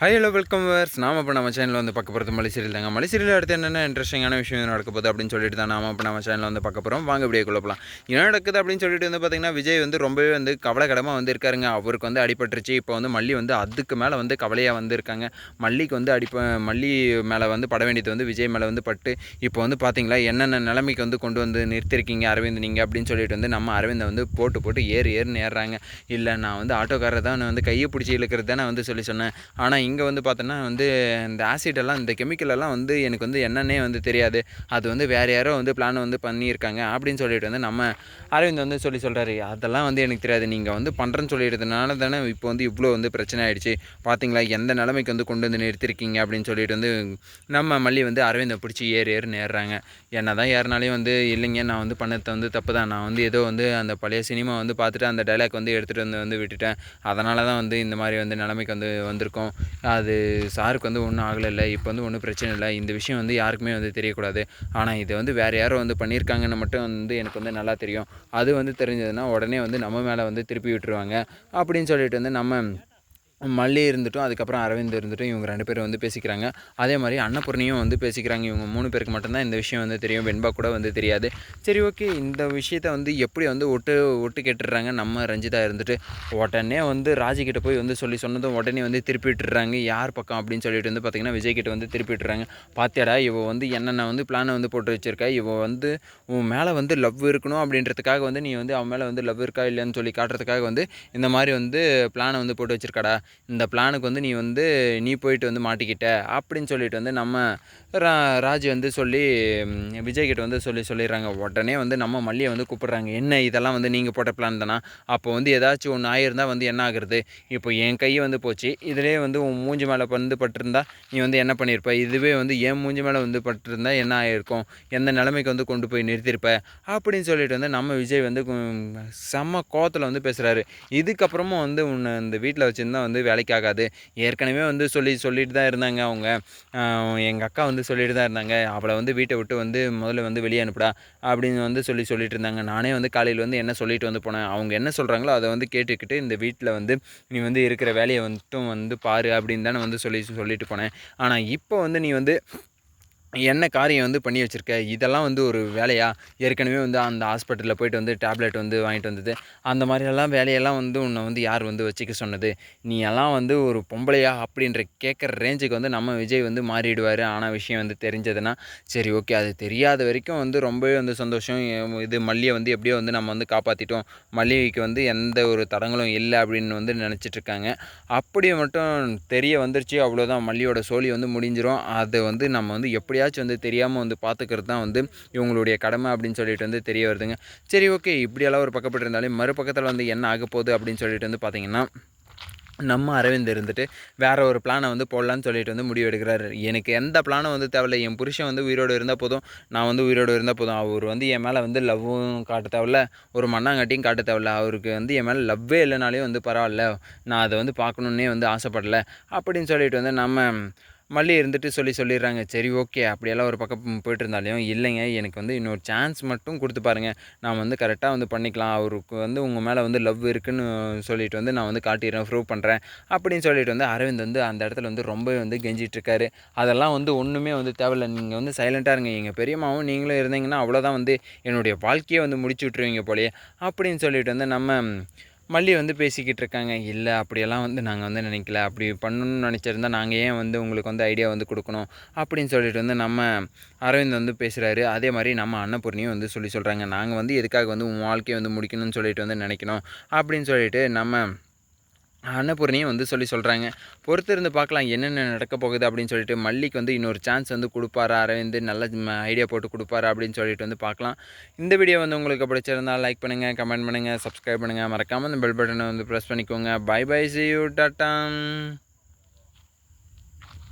High hello welcome verse நாம இப்போ நம்ம சேனலில் வந்து பார்க்க போகிறது மலைசீரியல் தாங்க மலைசீரியல் அடுத்து என்னென்ன இன்ட்ரெஸ்டிங்கான விஷயம் நடக்க போகுது அப்படின்னு சொல்லிட்டு தான் நாம இப்போ நம்ம சேனலில் வந்து பார்க்க போகிறோம் வாங்க இப்படியே குழப்பலாம் என்ன நடக்குது அப்படின்னு சொல்லிட்டு வந்து பார்த்திங்கன்னா விஜய் வந்து ரொம்பவே வந்து கவலைக்கடமாக வந்து இருக்காருங்க அவருக்கு வந்து அடிபட்டுருச்சு. இப்போ வந்து மல்லி வந்து அதுக்கு மேலே வந்து கவலையாக வந்து இருக்காங்க மல்லிக்கு வந்து அடிப்ப மல்லி மேலே வந்து பட வேண்டியது வந்து விஜய் மேலே வந்து பட்டு இப்போ வந்து பார்த்தீங்களா என்னென்ன நிலைமைக்கு வந்து கொண்டு வந்து நிறுத்திருக்கீங்க அரவிந்த் நீங்கள் அப்படின்னு சொல்லிட்டு வந்து நம்ம அரவிந்தை வந்து போட்டு போட்டு ஏறு ஏறுன்னு ஏறுறாங்க. இல்லை நான் வந்து ஆட்டோக்காரர் தான் வந்து கையை பிடிச்சி இழுக்கிறது தானே வந்து சொல்லி சொன்னேன். ஆனால் இங்கே வந்து பார்த்தோன்னா வந்து இந்த ஆசிடெல்லாம் இந்த கெமிக்கலெல்லாம் வந்து எனக்கு வந்து என்னன்னே வந்து தெரியாது. அது வந்து வேறு யாரோ வந்து பிளான் வந்து பண்ணியிருக்காங்க அப்படின்னு சொல்லிட்டு வந்து நம்ம அரவிந்த் வந்து சொல்லி சொல்கிறாரு அதெல்லாம் வந்து எனக்கு தெரியாது. நீங்கள் வந்து பண்ணுறேன்னு சொல்லிடுறதுனால தானே இப்போ வந்து இவ்வளோ வந்து பிரச்சனை ஆகிடுச்சு பார்த்தீங்களா எந்த நிலைமைக்கு வந்து கொண்டு வந்து நிறுத்திருக்கீங்க அப்படின்னு சொல்லிட்டு வந்து நம்ம மல்லி வந்து அரவிந்தை பிடிச்சி ஏறு ஏறு நேர்றாங்க. என்ன தான் ஏறினாலையும் வந்து இல்லைங்க நான் வந்து பண்ணதை வந்து தப்பு தான் நான் வந்து ஏதோ வந்து அந்த பழைய சினிமா வந்து பார்த்துட்டு அந்த டைலாக் வந்து எடுத்துகிட்டு வந்து வந்து விட்டுட்டேன். அதனால தான் வந்து இந்த மாதிரி வந்து நிலைமைக்கு வந்து வந்திருக்கோம். அது சாருக்கு வந்து ஒன்றும் ஆகலை இல்லை இப்போ வந்து ஒன்றும் பிரச்சனை இல்லை. இந்த விஷயம் வந்து யாருக்குமே வந்து தெரியக்கூடாது. ஆனால் இது வந்து வேறு யாரும் வந்து பண்ணியிருக்காங்கன்னு மட்டும் வந்து எனக்கு வந்து நல்லா தெரியும். அது வந்து தெரிஞ்சதுன்னா உடனே வந்து நம்ம மேலே வந்து திருப்பி விட்டுருவாங்க. அப்படின்னு சொல்லிட்டு வந்து நம்ம மல்லி இருந்துட்டும் அதுக்கப்புறம் அரவிந்த் இருந்துட்டும் இவங்க ரெண்டு பேரும் வந்து பேசிக்கிறாங்க. அதே மாதிரி அன்னபூர்ணியும் வந்து பேசிக்கிறாங்க. இவங்க மூணு பேருக்கு மட்டும்தான் இந்த விஷயம் வந்து தெரியும். வெண்பா கூட வந்து தெரியாது. சரி ஓகே. இந்த விஷயத்த வந்து எப்படி வந்து ஒட்டு ஒட்டு கேட்டுடுறாங்க? நம்ம ரஞ்சிதா இருந்துட்டு உடனே வந்து ராஜிக்கிட்ட போய் வந்து சொல்லி சொன்னதும் உடனே வந்து திருப்பி விட்டுறாங்க யார் பக்கம் அப்படின்னு சொல்லிட்டு வந்து பார்த்திங்கன்னா விஜய் கிட்ட வந்து திருப்பி விட்டுறாங்க பார்த்தியாடா இவ வந்து என்னென்ன வந்து பிளானை வந்து போட்டு வச்சிருக்கா? இவ வந்து உன் மேலே வந்து லவ் இருக்கணும் அப்படின்றதுக்காக வந்து நீ வந்து அவன் மேலே வந்து லவ் இருக்கா இல்லைன்னு சொல்லி காட்டுறதுக்காக வந்து இந்த மாதிரி வந்து பிளானை வந்து போட்டு வச்சிருக்காடா? இந்த பிளானுக்கு வந்து நீ வந்து நீ போயிட்டு வந்து மாட்டிக்கிட்ட. அப்படின்னு சொல்லிட்டு வந்து நம்ம ரா ராஜ் வந்து சொல்லி விஜய்கிட்ட வந்து சொல்லி சொல்லிடுறாங்க. உடனே வந்து நம்ம மல்லியை வந்து கூப்பிட்றாங்க. என்ன இதெல்லாம் வந்து நீங்கள் போட்ட பிளான் தானா? அப்போ வந்து ஏதாச்சும் ஒன்று ஆயிருந்தால் வந்து என்ன ஆகுறது? இப்போ என் கை வந்து போச்சு. இதிலே வந்து உன் மூஞ்சி மேலே வந்து பட்டிருந்தா நீ வந்து என்ன பண்ணியிருப்ப இதுவே வந்து என் மூஞ்சி மேலே வந்து பட்டிருந்தா என்ன ஆகிருக்கும் எந்த நிலைமைக்கு வந்து கொண்டு போய் நிறுத்தியிருப்ப அப்படின்னு சொல்லிட்டு வந்து நம்ம விஜய் வந்து செம்ம கோத்தில் வந்து பேசுகிறாரு இதுக்கப்புறமும் வந்து உன்னை இந்த வீட்டில் வச்சுருந்தா வந்து வந்து வேலைக்காகாது. ஏற்கனவே வந்து சொல்லி சொல்லிட்டு தான் இருந்தாங்க அவங்க. எங்கள் அக்கா வந்து சொல்லிட்டு தான் இருந்தாங்க. அவளை வந்து வீட்டை விட்டு வந்து முதல்ல வந்து வெளியே அனுப்புடா அப்படின்னு வந்து சொல்லி சொல்லிட்டு இருந்தாங்க. நானே வந்து காலையில் வந்து என்ன சொல்லிட்டு வந்து போனேன்? அவங்க என்ன சொல்கிறாங்களோ அதை வந்து கேட்டுக்கிட்டு இந்த வீட்டில் வந்து நீ வந்து இருக்கிற வேலையை வந்துட்டும் வந்து பாரு அப்படின்னு தானே வந்து சொல்லி சொல்லிட்டு போனேன். ஆனால் இப்போ வந்து நீ வந்து என்ன காரியம் வந்து பண்ணி வச்சுருக்க? இதெல்லாம் வந்து ஒரு வேலையா? ஏற்கனவே வந்து அந்த ஹாஸ்பிட்டலில் போயிட்டு வந்து டேப்லெட் வந்து வாங்கிட்டு வந்தது. அந்த மாதிரியெல்லாம் வேலையெல்லாம் வந்து உன்னை வந்து யார் வந்து வச்சுக்க சொன்னது? நீ எல்லாம் வந்து ஒரு பொம்பளையா அப்படின்ற கேட்குற ரேஞ்சுக்கு வந்து நம்ம விஜய் வந்து மாறிடுவார். ஆனால் விஷயம் வந்து தெரிஞ்சதுன்னா சரி ஓகே அது தெரியாத வரைக்கும் வந்து ரொம்பவே வந்து சந்தோஷம். இது மல்லியை வந்து எப்படியோ வந்து நம்ம வந்து காப்பாற்றிட்டோம் மல்லிகைக்கு வந்து எந்த ஒரு தடங்களும் இல்லை அப்படின்னு வந்து நினச்சிட்ருக்காங்க அப்படியே மட்டும் தெரிய வந்துருச்சு. அவ்வளோதான் மல்லியோட சோழி வந்து முடிஞ்சிடும் அதை வந்து நம்ம வந்து எப்படி எப்படியாச்சும் வந்து தெரியாமல் வந்து பார்த்துக்கிறது தான் வந்து இவங்களுடைய கடமை அப்படின்னு சொல்லிட்டு வந்து தெரிய வருதுங்க. சரி ஓகே. இப்படியெல்லாம் ஒரு பக்கப்பட்டு இருந்தாலும் மறுபக்கத்தில் வந்து என்ன ஆக போகுது அப்படின்னு சொல்லிட்டு வந்து பார்த்திங்கன்னா நம்ம அரவிந்த் இருந்துட்டு வேற ஒரு பிளானை வந்து போடலான்னு சொல்லிட்டு வந்து முடிவு எடுக்கிறாரு. எனக்கு எந்த பிளானும் வந்து தேவையில்ல. என் புருஷன் வந்து உயிரோடு இருந்தால் போதும். நான் வந்து உயிரோடு இருந்தால் போதும். அவர் வந்து என் மேலே வந்து லவ்வும் காட்ட தேவையில்ல. ஒரு மண்ணாங்கட்டியும் காட்ட தேவையில்ல. அவருக்கு வந்து என் மேலே லவ்வே இல்லைனாலே வந்து பரவாயில்ல. நான் அதை வந்து பார்க்கணுன்னே வந்து ஆசைப்படலை. அப்படின்னு சொல்லிட்டு வந்து நம்ம மல்லி இருந்துட்டு சொல்லி சொல்லிடுறாங்க. சரி ஓகே. அப்படியெல்லாம் ஒரு பக்கம் போயிட்டு இருந்தாலையும் இல்லைங்க. எனக்கு வந்து இன்னொரு சான்ஸ் மட்டும் கொடுத்து பாருங்கள் நான் வந்து கரெக்டாக வந்து பண்ணிக்கலாம். அவருக்கு வந்து உங்கள் மேலே வந்து லவ் இருக்குன்னு சொல்லிட்டு வந்து நான் வந்து காட்டிடுறேன். ப்ரூவ் பண்ணுறேன் அப்படின்னு சொல்லிட்டு வந்து அரவிந்த் வந்து அந்த இடத்துல வந்து ரொம்ப வந்து கெஞ்சிட்ருக்காரு அதெல்லாம் வந்து ஒன்றுமே வந்து தேவையில்லை. நீங்கள் வந்து சைலண்ட்டாக இருங்க. எங்கள் பெரியம்மாவும் நீங்களும் இருந்தீங்கன்னா அவ்வளோதான் வந்து என்னுடைய வாழ்க்கையை வந்து முடிச்சு விட்ருவீங்க போலயே. அப்படின்னு சொல்லிட்டு வந்து நம்ம மல்லி வந்து பேசிக்கிட்டு இருக்காங்க இல்லை அப்படியெல்லாம் வந்து நாங்கள் வந்து நினைக்கல. அப்படி பண்ணணும்னு நினச்சிருந்தா நாங்கள் ஏன் வந்து உங்களுக்கு வந்து ஐடியா வந்து கொடுக்கணும்? அப்படின்னு சொல்லிட்டு வந்து நம்ம அரவிந்த் வந்து பேசுகிறாரு அதே மாதிரி நம்ம அன்னபூர்ணியும் வந்து சொல்லி சொல்கிறாங்க நாங்கள் வந்து எதுக்காக வந்து உன் வாழ்க்கையை வந்து முடிக்கணும்னு சொல்லிட்டு வந்து நினைக்கணும்? அப்படின்னு சொல்லிட்டு நம்ம அன்னபூர்ணியும் வந்து சொல்லி சொல்கிறாங்க பொறுத்து இருந்து பார்க்கலாம் என்னென்ன நடக்க போகுது அப்படின்னு சொல்லிட்டு மல்லிக்கு வந்து இன்னொரு சான்ஸ் வந்து கொடுப்பாரா அரவிந்த் நல்ல ஐடியா போட்டு கொடுப்பாரா அப்படின்னு சொல்லிட்டு வந்து பார்க்கலாம். இந்த வீடியோ வந்து உங்களுக்கு பிடிச்சிருந்தால் லைக் பண்ணுங்கள் கமெண்ட் பண்ணுங்கள் சப்ஸ்கிரைப் பண்ணுங்கள் மறக்காமல் இந்த பெல் பட்டனை வந்து ப்ரெஸ் பண்ணிக்கோங்க. Bye bye see you tata.